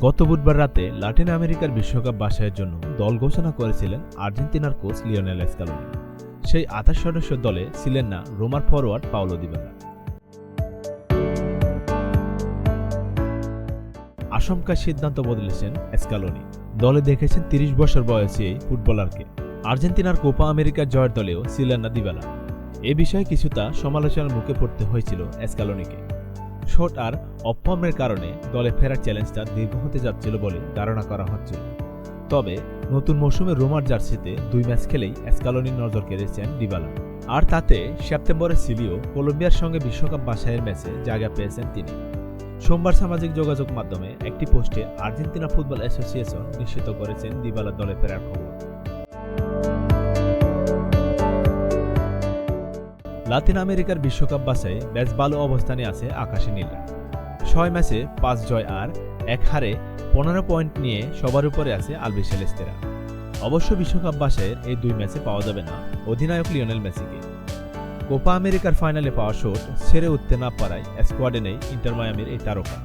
গত বুধবার রাতে লাতিন আমেরিকার বিশ্বকাপ বাছাইয়ের জন্য দল ঘোষণা করেছিলেন আর্জেন্টিনার কোচ লিওনেল স্কালোনি। সেই আঠাশ সদস্য দলে ছিলেন না রোমার ফরওয়ার্ড পাওলো দিবালা। আশঙ্কা সিদ্ধান্ত বদলেছেন স্কালোনি। দলে দেখেছেন তিরিশ বছর বয়সী এই ফুটবলারকে। আর্জেন্টিনার কোপা আমেরিকার জয়ের দলেও ছিলেন না দিবালা। এ বিষয়ে কিছুটা সমালোচনার মুখে পড়তে হয়েছিল স্কালোনিকে। শট আর অফর্মের কারণে দলে ফেরার চ্যালেঞ্জটা দীর্ঘ হতে যাচ্ছিল বলে ধারণা করা হচ্ছিল তবে নতুন মৌসুমে রোমার জার্সিতে দুই ম্যাচ খেলেই স্কালোনির নজর কেড়েছেন ডিবালা। আর তাতে সেপ্টেম্বরে সিলিও কলম্বিয়ার সঙ্গে বিশ্বকাপ বাছাইয়ের ম্যাচে জায়গা পেয়েছেন তিনি। সোমবার সামাজিক যোগাযোগ মাধ্যমে একটি পোস্টে আর্জেন্টিনা ফুটবল অ্যাসোসিয়েশন নিশ্চিত করেছেন দিবালা দলে ফেরার খবর। লাতিন আমেরিকার বিশ্বকাপ বাছাই বেশ ভালো অবস্থানে আছে আকাশে নীল। ছয় ম্যাচে পাঁচ জয় আর এক হারে পনেরো পয়েন্ট নিয়ে সবার উপরে আছে আলবিসেলেস্তেরা অবশ্য বিশ্বকাপ বাসায় এই দুই ম্যাচে পাওয়া যাবে না অধিনায়ক লিওনেল মেসিকে। কোপা আমেরিকার ফাইনালে পাওয়া শোট ছেড়ে উঠতে না পারায় স্কোয়াডে নেই ইন্টার মায়ামির এই তারকা।